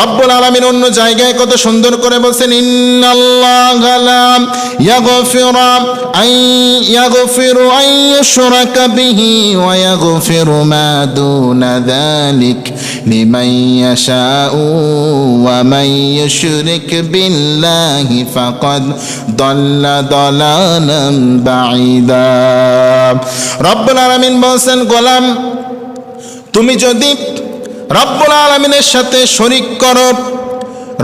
রব্বুল আলামিন অন্য জায়গায় কত সুন্দর করে বলছেন, ইন্নাল্লাহা লা ইয়াগফিরু আন ইয়াগফিরু আন ইউশরাকা বিহি ওয়া ইয়াগফিরু মা দুনা যালিক লিমান ইয়াশাউ ওয়া মান ইউশরিক বিল্লাহি ফাকাদ দাল্লা দালালান বাঈদা। রব্বুল আলামিন বলছেন, গোলাম, তুমি যদি রব্বুল আলমিনের সাথে শরিক করো।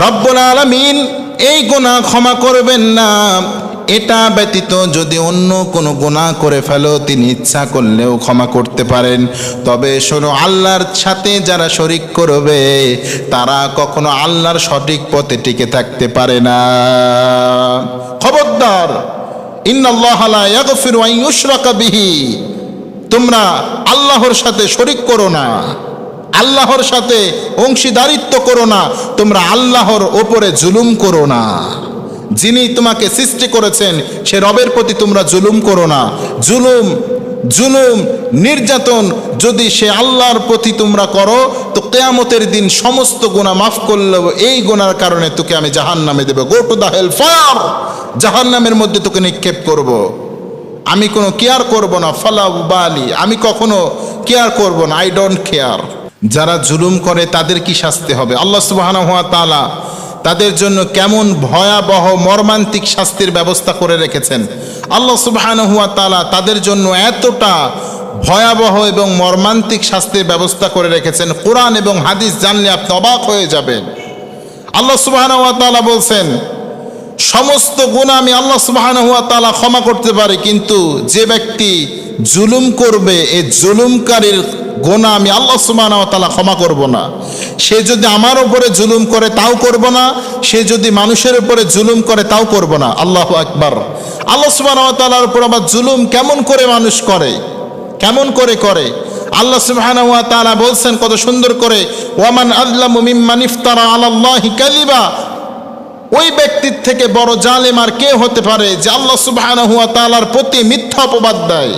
রব্বুল আলমিন এই গোনা ক্ষমা করবেন না। এটা ব্যতীত যদি অন্য কোনো গোনা করে ফেলো, তিনি ইচ্ছা করলেও ক্ষমা করতে পারেন। তবে শোনো, আল্লাহর সাথে যারা শরিক করবে, তারা কখনো আল্লাহর সঠিক পথে টিকে থাকতে পারে না। খবরদার বিহি। তোমরা আল্লাহর সাথে শরিক করো না। আল্লাহর সাথে অংশীদারিত্ব করো না, তোমরা আল্লাহর ওপরে জুলুম করো না। যিনি তোমাকে সৃষ্টি করেছেন, সে রবের প্রতি তোমরা জুলুম করো না। জুলুম জুলুম, নির্যাতন যদি সে আল্লাহর প্রতি তোমরা করো, তো কেয়ামতের দিন সমস্ত গুণা মাফ করলেও এই গুণার কারণে তোকে আমি জাহান নামে দেবো। Go to the hell fire জাহান নামের মধ্যে তোকে নিক্ষেপ করব। আমি কোনো কেয়ার করব না। ফলা বালি আমি কখনো কেয়ার করব না। আই ডোন্ট কেয়ার যারা জুলুম করে তাদের কি শাস্তি হবে? আল্লাহ সুবাহ তালা তাদের জন্য কেমন ভয়াবহ মর্মান্তিক শাস্তির ব্যবস্থা করে রেখেছেন। আল্লাহ সুবাহ তালা তাদের জন্য এতটা ভয়াবহ এবং মর্মান্তিক শাস্তির ব্যবস্থা করে রেখেছেন। কোরআন এবং হাদিস জানলে আপনি অবাক হয়ে যাবেন। আল্লাহ সুবাহ তালা বলছেন, সমস্ত গুণ আমি আল্লাহ সুবাহান হুয়া তালা ক্ষমা করতে পারি, কিন্তু যে ব্যক্তি জুলুম করবে এই জুলুমকারীর গোনা আমি আল্লাহ সুবাহ তালা ক্ষমা করব না। সে যদি আমার উপরে জুলুম করে তাও করব না, সে যদি মানুষের উপরে জুলুম করে তাও করব না। আল্লাহ আকবার। আল্লাহ সুবাহ তালার উপর আবার জুলুম কেমন করে মানুষ করে? কেমন করে করে? আল্লাহ সুবহানাহু ওয়া তাআলা বলছেন, কত সুন্দর করে, ওয়ামান আযলামু মিম্মান ইফতারা আলাল্লাহি কাযিবা। ওই ব্যক্তির থেকে বড় জালেম আর কে হতে পারে যে আল্লাহ সুবহানাহু প্রতি মিথ্যা অপবাদ দেয়?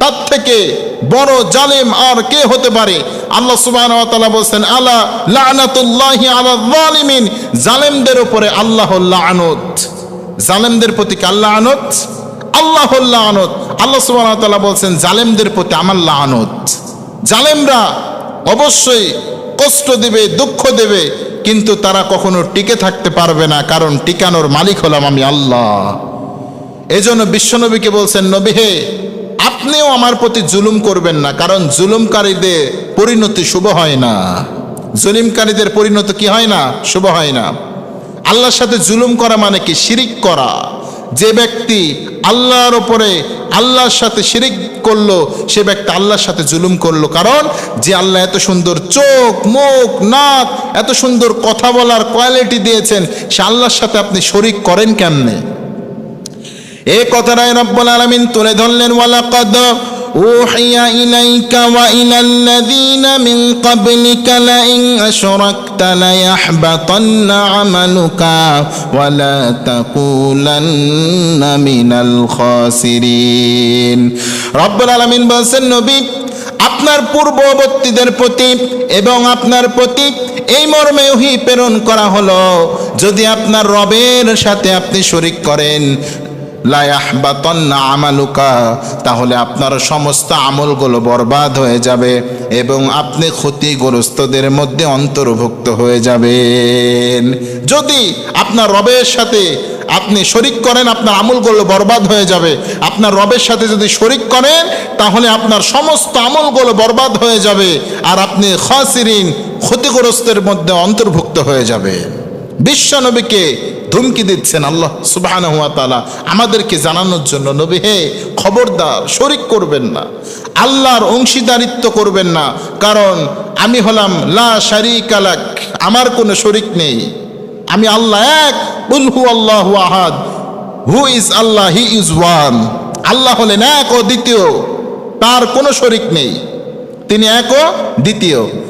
তার থেকে বড় জালেম আর কে হতে পারে? আল্লাহ তাআলা বলছেন, আলা লানাতুল্লাহি জালেমদের উপরে আল্লাহর লানত। জালেমদের প্রতি আল্লাহ আনত আল্লাহ লানত। আল্লাহ ওয়া বলছেন, জালেমদের প্রতি আমার লানত। জালেমরা অবশ্যই কষ্ট দেবে, দুঃখ দেবে, কিন্তু তারা কখনো টিকে থাকতে পারবে না, কারণ টিকানোর মালিক হলাম আমি আল্লাহ। এজন্য বিশ্বনবীকে বলছেন, নবী হে আপনিও আমার প্রতি জুলুম করবেন না, কারণ জুলুমকারীদের পরিণতি শুভ হয় না। জুলুমকারীদের পরিণতি কি হয় না? শুভ হয় না। আল্লাহর সাথে জুলুম করা মানে কি? শিরিক করা। যে ব্যক্তি আল্লাহর ওপরে আল্লাহর সাথে শিরিক করল, সে ব্যক্তি আল্লাহর সাথে জুলুম করল। কারণ যে আল্লাহ এত সুন্দর চোখ, মুখ, নাক, এত সুন্দর কথা বলার কোয়ালিটি দিয়েছেন, সে আল্লাহর সাথে আপনি শরিক করেন কেমনে? এ কথাটাই রব্বুল আলামিন তুলে ধরলেন ওয়ালাকাদ أوحي إليك وإلى الذين من قبلك لئن أشركت ليحبطن عملك ولا تكونن من الخاسرين رب العالمين বলছেন নবী আপনার পূর্ববর্তীদের প্রতি এবং আপনার প্রতি এই মর্মে ওহি প্রেরণ করা হলো যদি আপনার রবের সাথে আপনি শরিক করেন লায়াহবাতন্না আমালুকা, তাহলে আপনার সমস্ত আমলগুলো বরবাদ হয়ে যাবে এবং আপনি ক্ষতিগ্রস্তদের মধ্যে অন্তর্ভুক্ত হয়ে যাবেন। যদি আপনার রবের সাথে আপনি শরিক করেন, আপনার আমলগুলো বরবাদ হয়ে যাবে। আপনার রবের সাথে যদি শরিক করেন, তাহলে আপনার সমস্ত আমলগুলো বরবাদ হয়ে যাবে আর আপনি খাসিরিন ক্ষতিগ্রস্তের মধ্যে অন্তর্ভুক্ত হয়ে যাবে বিশ্বনবীকে ধুমকি দিচ্ছেন আল্লাহ সুবাহ আমাদেরকে জানানোর জন্য নবী, হে খবরদার, শরিক করবেন না। আল্লাহর অংশীদারিত্ব করবেন না। কারণ আমি হলাম, লা শারিক আলাক আমার কোনো শরিক নেই। আমি আল্লাহ এক উলহু আল্লাহ আহাদ। Who is Allah, he is one. আল্লাহ হলেন এক ও দ্বিতীয়। তার কোনো শরিক নেই। তিনি এক ও দ্বিতীয়।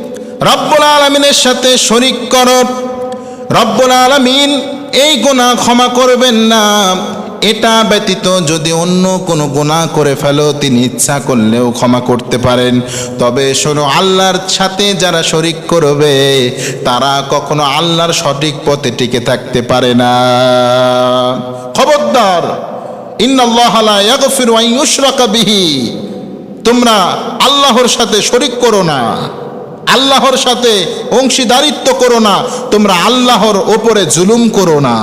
রব্বুল আলমিনের সাথে শরিক করো। রব্বুল আলমিন এই গুণা ক্ষমা করবেন না। এটা ব্যতীত যদি অন্য কোনো গুণা করে ফেলো, তিনি ইচ্ছা করলেও ক্ষমা করতে পারেন। তবে শোনো, আল্লাহর সাথে যারা শরিক করবে, তারা কখনো আল্লাহর সঠিক পথে টিকে থাকতে পারে না। খবরদার বিহি। তোমরা আল্লাহর সাথে শরিক করো না। আল্লাহর সাথে অংশীদারিত্ব করো না, তোমরা আল্লাহর ওপরে জুলুম করো না।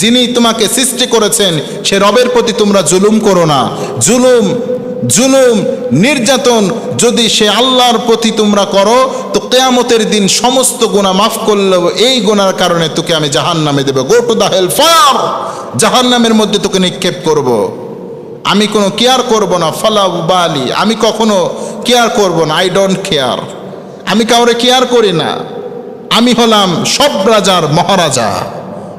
যিনি তোমাকে সৃষ্টি করেছেন, সে রবের প্রতি তোমরা জুলুম করো না। জুলুম জুলুম, নির্যাতন যদি সে আল্লাহর প্রতি তোমরা করো, তো কেয়ামতের দিন সমস্ত গুণা মাফ করলেও এই গুণার কারণে তোকে আমি জাহান নামে দেবো। Go to the hell fire জাহান নামের মধ্যে তোকে নিক্ষেপ করব। আমি কোনো কেয়ার করব না। ফালা বালি আমি কখনো কেয়ার করব না। আই ডোন্ট কেয়ার আমি কাউরে কেয়ার করি না। আমি হলাম সব রাজার মহারাজা।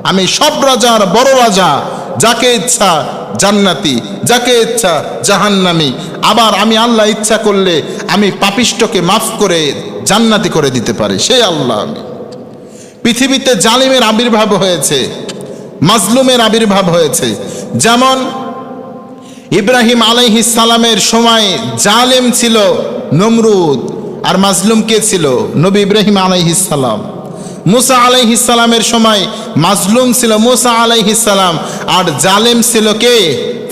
আমি সব রাজার বড় রাজা, যাকে ইচ্ছা জান্নাতি, যাকে ইচ্ছা জাহান্নামি। আবার আমি আল্লাহ ইচ্ছা করলে আমি পাপিষ্টকে মাফ করে জান্নাতি করে দিতে পারি। সেই আল্লাহ আমি। পৃথিবীতে জালিমের আবির্ভাব হয়েছে, মাজলুমের আবির্ভাব হয়েছে। যেমন ইব্রাহিম আলাইহিস সালামের সময় জালেম ছিল নমরুদ। আর মাজলুম কে ছিল? নবী ইব্রাহিম আলাইহিস সালাম। মুসা আলাইহিস সালামের সময় মাজলুম ছিল মুসা আলাইহিস সালাম, আর জালেম ছিল কে?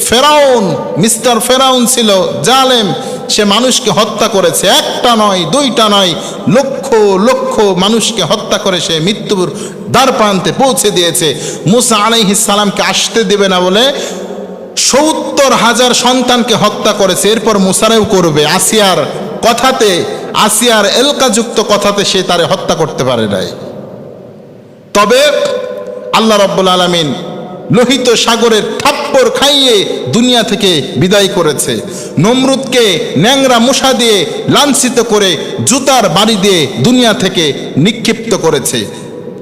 ফেরাউন, মিস্টার ফেরাউন ছিল জালেম। সে মানুষকে হত্যা করেছে। একটা নয়, দুইটা নয়, লক্ষ লক্ষ মানুষকে হত্যা করে সে মৃত্যুর দ্বার প্রান্তে পৌঁছে দিয়েছে। মুসা আলাইহিস সালামকে আসতে দেবে না বলে সত্তর হাজার সন্তানকে হত্যা করেছে। এরপর মুসারেও করবে। আসিয়ার কথাতে আসিয়ার এলকাযুক্ত কথাতে সে তারে হত্যা করতে পারে নাই। তবে আল্লাহ রব্বুল আলমিন লোহিত সাগরের থাপ্পড় খাইয়ে দুনিয়া থেকে বিদায় করেছে। নমরুদকে ন্যাংরা মশা দিয়ে লাঞ্ছিত করে জুতার বাড়ি দিয়ে দুনিয়া থেকে নিক্ষিপ্ত করেছে।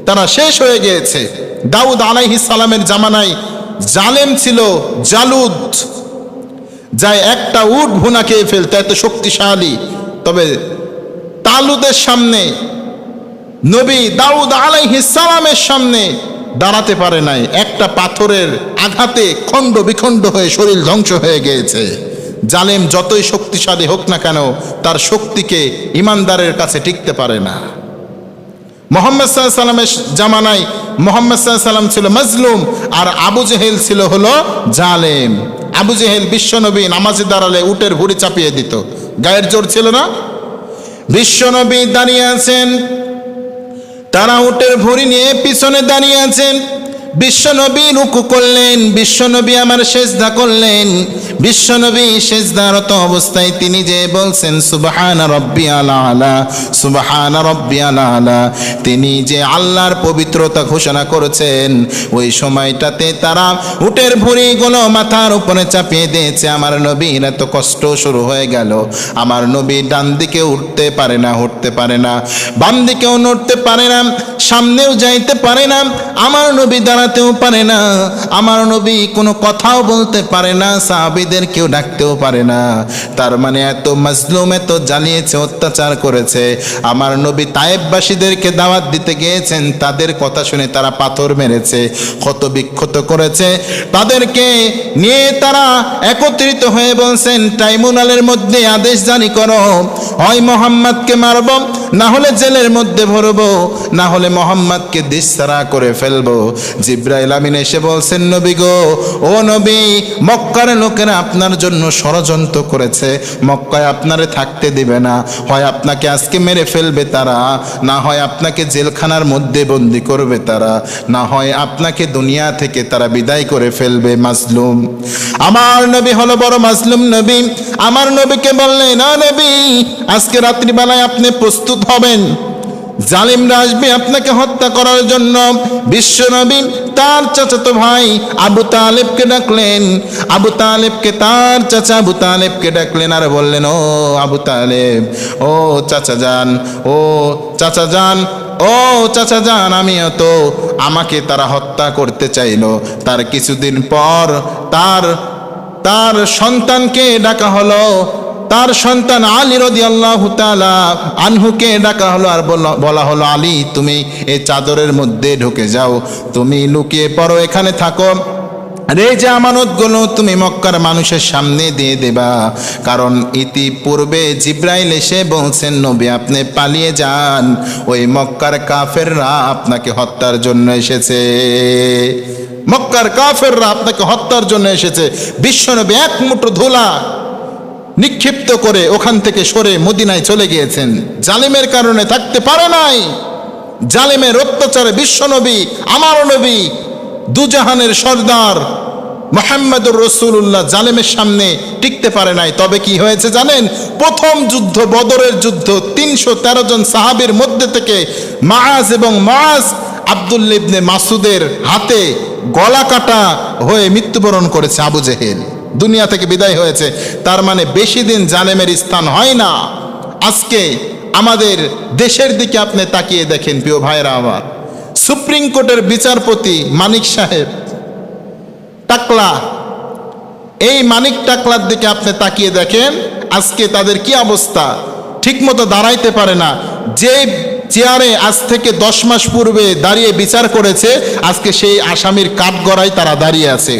তারা শেষ হয়ে গিয়েছে। দাউদ আলাইহিস সালামের জামানায় জালেম ছিল জালুদ। যায় একটা উট ভুনা খেয়ে ফেলতে, এত শক্তিশালী। তবে তালুদের সামনে, নবী দাউদ সালামের সামনে দাঁড়াতে পারে নাই। একটা পাথরের আঘাতে খণ্ড বিখণ্ড হয়ে শরীর ধ্বংস হয়ে গিয়েছে। জালেম যতই শক্তিশালী হোক না কেন, তার শক্তিকে ইমানদারের কাছে টিকতে পারে না। মোহাম্মদ সাল্লামের জামানায় মোহাম্মদ সাল্লাম ছিল মজলুম, আর আবু জেহেল ছিল হলো জালেম। আবু জেহেল বিশ্বনবী নামাজে দাঁড়ালে উটের ভুড়ি চাপিয়ে দিত। গায়ের জোর ছিল না বিশ্বনবী দাঁড়িয়ে আছেন। তারা উটের ভরি নিয়ে পিছনে দাঁড়িয়ে আছেন। বিশ্বনবী রুকু করলেন, বিশ্বনবী আমার সেজদা করলেন। বিশ্বনবী সেজদারত অবস্থায় তিনি যে বলছেন, সুবাহান রব্বি আলা, সুবহান রব্বি আলা। তিনি যে আল্লাহর পবিত্রতা ঘোষণা করেছেন। ওই সময়টাতে তারা উটের ভুঁড়িগুলো মাথার উপরে চাপিয়ে দিয়েছে। আমার নবীর এত কষ্ট শুরু হয়ে গেল। আমার নবী ডান দিকে উঠতে পারে না, উঠতে পারে না। বাম দিকেও নড়তে পারে না, সামনেও যাইতে পারে না। আমার নবী দাঁড়াতেও পারে না। আমার নবী কোনো কথাও বলতে পারে না, সাহাবিদের কেউ ডাকতেও পারে না। তার মানে এত মাজলুম, এত জ্বালিয়েছে, অত্যাচার করেছে। আমার নবী তায়েববাসীদেরকে দাওয়াত দিতে গিয়েছেন, তাদের কথা শুনে তারা পাথর মেরেছে ক্ষত বিক্ষত করেছে। তাদেরকে নিয়ে তারা একত্রিত হয়ে বলছেন, ট্রাইব্যুনালের মধ্যে আদেশ জারি করো। হয় মোহাম্মদকে মারব, না হলে জেলের মধ্যে ভরবো, না হলে মোহাম্মদকে দিশারা করে ফেলব। জিব্রাইল আমিন এসে বলছেন, নবী গো, ও নবী, মক্কার লোকেরা আপনার জন্য ষড়যন্ত্র করেছে। মক্কায় আপনারে থাকতে দিবে না। হয় আপনাকে আজকে মেরে ফেলবে তারা, না হয় আপনাকে জেলখানার মধ্যে বন্দি করবে তারা। না হয় আপনাকে দুনিয়া থেকে তারা বিদায় করে ফেলবে, মাজলুম। আমার নবী হলো বড় মাজলুম নবী। আমার নবীকে বললেন না নবী, আজকে রাত্রিবেলায় আপনি প্রস্তুত হবেন। জালিমরা আসবে আপনাকে হত্যা করার জন্য। বিশ্বনবী তার চাচাতো ভাই আবু তালেবকে ডাকলেন। আবু তালেবকে, তার চাচা আবু তালেবকে ডাকলেন আর বললেন, ও আবু তালেব, ও চাচা যান ও চাচা যান ও চাচা যান আমিও তো আমাকে তারা হত্যা করতে চাইল। তার কিছুদিন পর তার তার সন্তানকে ডাকা হলো। তার সন্তান আলী রদি আল্লাহ আনহুকে ডাকা হলো আর বলা- বলা হলো, আলী, তুমি এই চাদরের মধ্যে ঢুকে যাও। তুমি লুকিয়ে পড়ো, এখানে থাকো। আর এই যে আমানতগুলো তুমি মক্কার মানুষের সামনে দিয়ে দেবা, কারণ ইতিপূর্বে জিব্রাইল এসে বলছেন, নবী, আপনি পালিয়ে যান। ওই মক্কার কাফেররা আপনাকে হত্যার জন্য এসেছে। মক্কার কাফেররা আপনাকে হত্যার জন্য এসেছে। বিশ্বনবী এক মুঠো ধুলা নিক্ষিপ্ত করে ওখান থেকে সরে মদিনায় চলে গিয়েছেন। জালিমের কারণে থাকতে পারে নাই। জালিমের অত্যাচারে বিশ্বনবী আমার নবী, দুজাহানের সর্দার মোহাম্মদুর রসুল্লাহ জালেমের সামনে টিকতে পারে নাই। তবে কি হয়েছে জানেন? প্রথম যুদ্ধ, বদরের যুদ্ধ, তিনশো তেরো জন সাহাবির মধ্যে থেকে মাজ এবং মাজ আবদুল্লিবনে মাসুদের হাতে গলা কাটা হয়ে মৃত্যুবরণ করেছে আবু জেহেল। দুনিয়া থেকে বিদায় হয়েছে। তার মানে বেশি দিন জালেমের স্থান হয় না। আজকে আমাদের দেশের দিকে আপনি তাকিয়ে দেখেন, প্রিয় ভাইরা আমার। সুপ্রিম কোর্টের বিচারপতি মানিক সাহেব টাকলা এই মানিক টাকলার দিকে আপনি তাকিয়ে দেখেন, আজকে তাদের কি অবস্থা? ঠিকমতো দাঁড়াইতে পারে না। যে চেয়ারে আজ থেকে দশ মাস পূর্বে দাঁড়িয়ে বিচার করেছে, আজকে সেই আসামির কাঠগড়ায় তারা দাঁড়িয়ে আছে।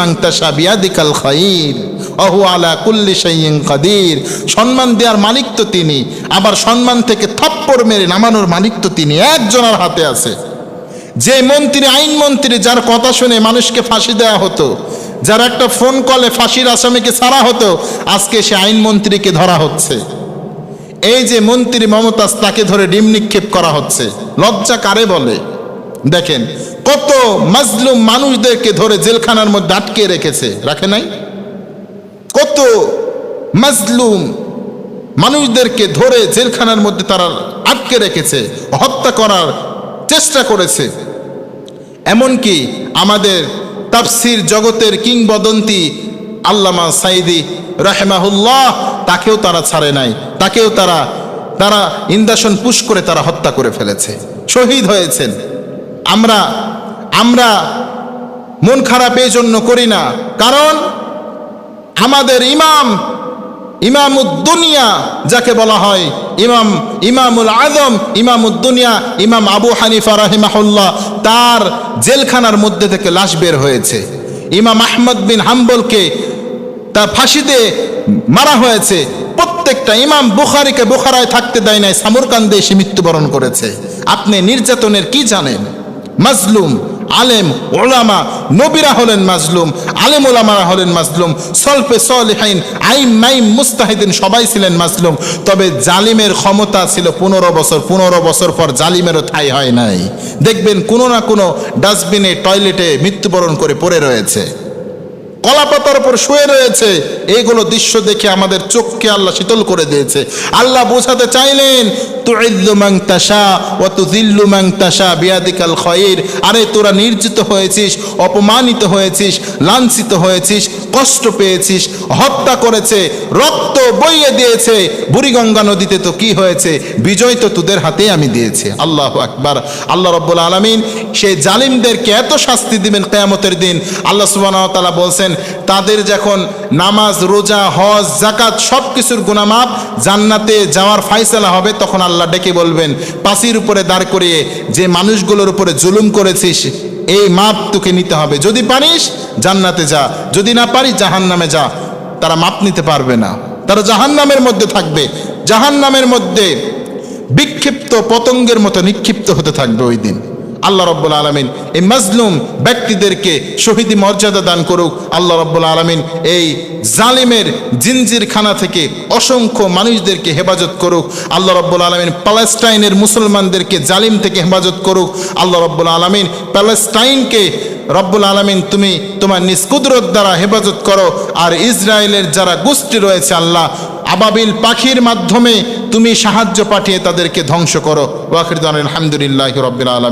মাংতাসা বিয়াদিকাল খাইর অহু আলা কুল্লি শাইইন কাদির। সম্মান দেওয়ার মালিক তো তিনি, আবার সম্মান থেকে থাপ্পড় মেরে নামানোর মালিক তো তিনি, একজনের হাতে আছে। যে মন্ত্রী আইন মন্ত্রী যার কথা শুনে মানুষকে ফাঁসি দেওয়া হতো, যার একটা ফোন কলে ফাঁসির আসামিকে ছাড়া হতো, আজকে সে আইন মন্ত্রীকে ধরা হচ্ছে। এই যে মন্ত্রী মমতাজ তাকে ধরে ডিম নিক্ষেপ করা হচ্ছে, লজ্জা কারে বলে? দেখেন, কত মাজলুম মানুষদেরকে ধরে জেলখানার মধ্যে আটকে রেখেছে, রাখে নাই? কত মাজলুম মানুষদেরকে ধরে জেলখানার মধ্যে তারা আটকে রেখেছে, হত্যা করার চেষ্টা করেছে। এমনকি আমাদের তাফসির জগতের কিংবদন্তি আল্লামা সাইদি রাহেমাহুল্লাহ, তাকেও তারা ছাড়ে নাই। তাকেও তারা তারা ইন্দাসন পুশ করে তারা হত্যা করে ফেলেছে। শহীদ হয়েছেন। আমরা আমরা মন খারাপ এই জন্য করি না। কারণ আমাদের ইমাম ইমামুদ্দুনিয়া, যাকে বলা হয় ইমাম, ইমামুল আজম ইমামুদ্দুনিয়া, ইমাম আবু হানিফা রাহিমাহুল্লাহ, তার জেলখানার মধ্যে থেকে লাশ বের হয়েছে। ইমাম আহমদ বিন হাম্বলকে তার ফাঁসিতে মারা হয়েছে। প্রত্যেকটা ইমাম বুখারিকে বুখারায় থাকতে দেয় নাই, সামরকান্দে এসে মৃত্যুবরণ করেছে। আপনি নির্যাতনের কি জানেন? মাজলুম আলেম ওলামা নবীরা হলেন মাজলুম, আলেম ওলামারা হলেন মাজলুম, সলফে সলিহাইন আইম মাইম মুস্তাহিদিন সবাই ছিলেন মাজলুম। তবে জালিমের ক্ষমতা ছিল পনেরো বছর পনেরো বছর পর জালিমেরও ঠাই হয় নাই। দেখবেন কোনো না কোনো ডাস্টবিনে, টয়লেটে মৃত্যুবরণ করে পড়ে রয়েছে। কলাপাতার উপর শুয়ে রয়েছে। এইগুলো দৃশ্য দেখে আমাদের চোখকে আল্লাহ শীতল করে দিয়েছে। আল্লাহ বোঝাতে চাইলেন আরে তোরা নির্জিত হয়েছিস, অপমানিত হয়েছিস, লাঞ্ছিত হয়েছিস কষ্ট পেয়েছিস, হত্যা করেছে, রক্ত বইয়ে দিয়েছে, বুড়িগঙ্গা নদীতে তো কি হয়েছে? বিজয় তো তোদের হাতে আমি দিয়েছি। আল্লাহ আকবার। আল্লাহ রব্বুল আলমিন সেই জালিমদেরকে এত শাস্তি দিবেন কেয়ামতের দিন। আল্লাহ সুবাহ তালা বলছেন, তাদের যখন নামাজ, রোজা, হজ জাকাত সব কিছুর গুণামাপ জান্নাতে যাওয়ার ফাইসলা হবে, তখন আল্লাহ ডেকে বলবেন পাশির উপরে দাঁড় করিয়ে যে মানুষগুলোর উপরে জুলুম করেছিস এই মাপ তোকে নিতে হবে। যদি পারিস, জান্নাতে যা। যদি না পারিস জাহান নামে যা। তারা মাপ নিতে পারবে না। তারা জাহান নামের মধ্যে থাকবে। জাহান নামের মধ্যে বিক্ষিপ্ত পতঙ্গের মতো নিক্ষিপ্ত হতে থাকবে ওই দিন। আল্লাহ রব্বুল আলমিন এই মাজলুম ব্যক্তিদেরকে শহীদি মর্যাদা দান করুক। আল্লাহ রব্বুল আলমিন এই জালিমের জিনজির খানা থেকে অসংখ্য মানুষদেরকে হেফাজত করুক। আল্লাহ রব্বুল আলমিন প্যালেস্টাইনের মুসলমানদেরকে জালিম থেকে হেফাজত করুক। আল্লাহ রব্বুল আলমিন প্যালেস্টাইনকে রব্বুল আলমিন তুমি তোমার নিষ্কুদরত দ্বারা হেফাজত করো। আর ইসরায়েলের যারা গোষ্ঠী রয়েছে আল্লাহ, আবাবিল পাখির মাধ্যমে তুমি সাহায্য পাঠিয়ে তাদেরকে ধ্বংস করো। ওয়াখির আলহামদুলিল্লাহ রবিল আলম